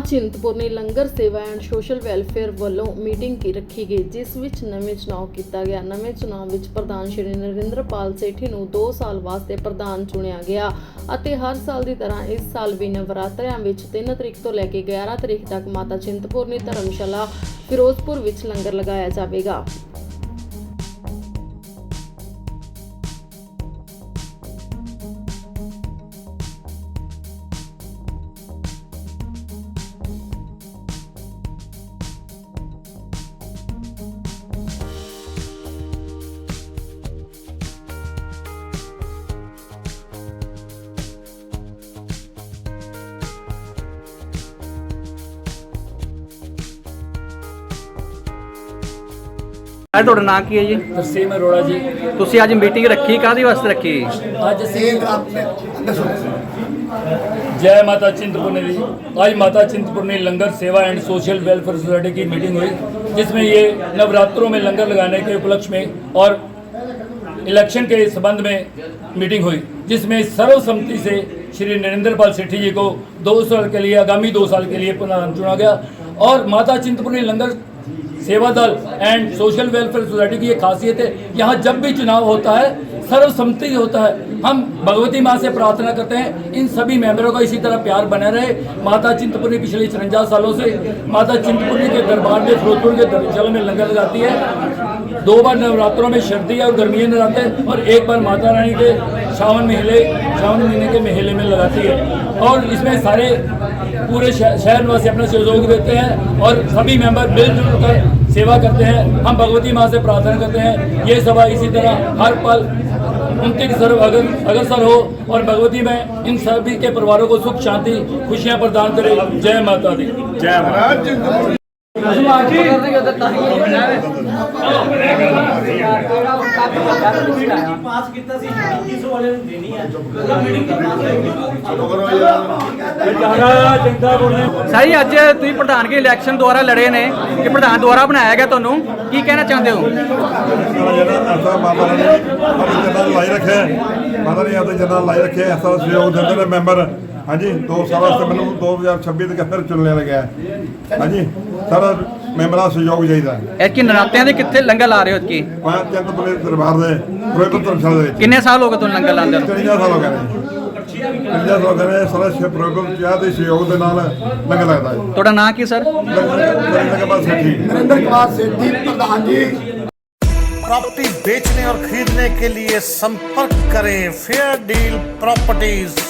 Chintpurni Langar Seva and social welfare ਵੱਲੋਂ meeting ਕੀ ਰੱਖੀ ਗਈ, ਜਿਸ ਵਿੱਚ ਨਵੇਂ ਚੁਣਾਵ ਕੀਤਾ ਗਿਆ। ਨਵੇਂ ਚੁਣਾਵ ਵਿੱਚ ਪ੍ਰਧਾਨ ਸ਼੍ਰੀ ਨਰਿੰਦਰਪਾਲ ਸੇਠੀ ਨੂੰ 2 ਸਾਲ ਵਾਸਤੇ ਪ੍ਰਧਾਨ ਚੁਣਿਆ ਗਿਆ ਅਤੇ ਹਰ ਸਾਲ ਦੀ ਤਰ੍ਹਾਂ ਇਸ ਸਾਲ ਵੀ ਨਵਰਾਤਰਿਆਂ ਵਿੱਚ 3 ਤਰੀਕ ਤੋਂ ਲੈ ਕੇ 11 ਤਰੀਕ ਤੱਕ ਮਾਤਾ ਚਿੰਤਪੁਰਨੀ ਧਰਮਸ਼ਾਲਾ ਫਿਰੋਜ਼ਪੁਰ ਵਿੱਚ ਲੰਗਰ ਲਗਾਇਆ ਜਾਵੇਗਾ। ਅੱਜ ਤੁਹਾਡਾ ਨਾਂ ਕੀ ਹੈ ਜੀ ਤਰਸੇਮ ਅਰੋੜਾ ਜੀ ਤੁਸੀਂ ਅੱਜ ਮੀਟਿੰਗ ਰੱਖੀ ਕਾਹਦੀ ਵਾਸਤੇ ਰੱਖੀ ਅੱਜ ਅਸੀਂ जय माता चिंतपूर्णी जी आज Mata Chintpurni Langar Seva and social welfare society की मीटिंग हुई जिसमें ये नवरात्रों में लंगर लगाने के उपलक्ष्य में और इलेक्शन के संबंध में मीटिंग हुई जिसमें सर्वसम्मति से श्री नरेंद्र पाल सेठी जी को दो साल के लिए आगामी दो साल के लिए पुनः चुना गया और माता चिंतपूर्णी लंगर सेवा दल एंड सोशल वेलफेयर सोसाइटी की ये खासियत है। यहाँ जब भी चुनाव होता है सर्वसम्मति होता है। हम भगवती माँ से प्रार्थना करते हैं, इन सभी मेंबरों का इसी तरह प्यार बना रहे। माता चिंतपूर्णी पिछले चरंजा सालों से माता चिंतपूर्णी के दरबार में फिरोजपुर के धर्मशाला में लंगर लगाती है। दो बार नवरात्रों में सर्दी और गर्मी हैं और एक बार माता रानी के सावन महीने सावन महीने के महीने में लगाती है। और इसमें सारे पूरे शह- शहर निवासी अपना सहयोग देते हैं और सभी मेंबर मिलजुल कर सेवा करते हैं हम भगवती माँ से प्रार्थना करते हैं। ये सभा इसी तरह हर पल उनके सर्व अगर अग्रसर हो और भगवती में इन सभी के परिवारों को सुख शांति खुशियाँ प्रदान करे। जय माता दी। ਪਾਸ ਕੀਤਾ ਸੀ 2100 ਵਾਲੇ ਨੂੰ ਦੇਣੀ ਹੈ ਉਹਦਾ ਮੀਟਿੰਗ ਦਾ ਪਾਸ ਸਾਈ, ਅੱਜ ਤੁਸੀਂ ਪ੍ਰਧਾਨਗੀ ਇਲੈਕਸ਼ਨ ਦੁਆਰਾ ਲੜੇ ਨੇ ਕਿ ਪ੍ਰਧਾਨ ਦੁਆਰਾ ਬਣਾਇਆ ਗਿਆ ਤੁਹਾਨੂੰ? ਕੀ ਕਹਿਣਾ ਚਾਹੁੰਦੇ ਹੋ? ਜਿਹੜਾ ਬਾਬਾ ਨੇ ਆਪਣੇ ਜਨਾਂ ਲਾਈ ਰੱਖਿਆ ਮਾਤਾ ਨੇ ਆਪਣੇ ਜਨਾਂ ਲਾਈ ਰੱਖਿਆ ਐਸਾ ਸਹਿਯੋਗ ਦਿੰਦੇ ਨੇ ਮੈਂਬਰ। ਹਾਂਜੀ 2 ਸਾਲ ਵਾਸਤੇ ਮੈਨੂੰ 2026 ਤੱਕ ਫਿਰ ਚੁਣਿਆ ਲੱਗਿਆ ਹੈ। ਹਾਂਜੀ, ਸਾਰਾ ਮੈਂਬਰਾਂ ਦਾ ਸਹਿਯੋਗ ਚਾਹੀਦਾ ਹੈ ਇਹ ਕਿ ਨਰਾਤਿਆਂ ਦੇ ਕਿੱਥੇ ਲੰਗਰ ਲਾ ਰਹੇ ਹੋ ਕੀ ਮੈਂ ਚੰਦ ਪੁਲੇ ਦਰਬਾਰ ਦੇ ਫਿਰੋਜ਼ਪੁਰ ਧਰਮਸ਼ਾਲਾ ਦੇ ਵਿੱਚ ਕਿੰਨੇ ਸਾਲ ਹੋ ਗਏ ਤੁਹਾਨੂੰ ਲੰਗਰ ਲਾਉਂਦੇ ਨੂੰ 53 ਸਾਲ ਹੋ ਗਏ ਨੇ 53 ਸਾਲ ਹੋ ਗਏ ਨੇ ਸਾਰਾ ਸ਼ੇ ਫਿਰੋਜ਼ਪੁਰ ਚਾਹ ਦੇ ਸਹਿਯੋਗ ਦੇ ਨਾਲ ਲੰਗਰ ਲੱਗਦਾ ਹੈ ਤੁਹਾਡਾ ਨਾਂ ਕੀ ਸਰ ਲੰਗਰ ਲੰਗਰ ਬਾਅਦ ਸੱਠੀ नरेंद्र कुमार सेठी प्रधान जी प्रॉपर्टी बेचने और खरीदने के लिए संपर्क करें फेयर डील प्रॉपर्टीज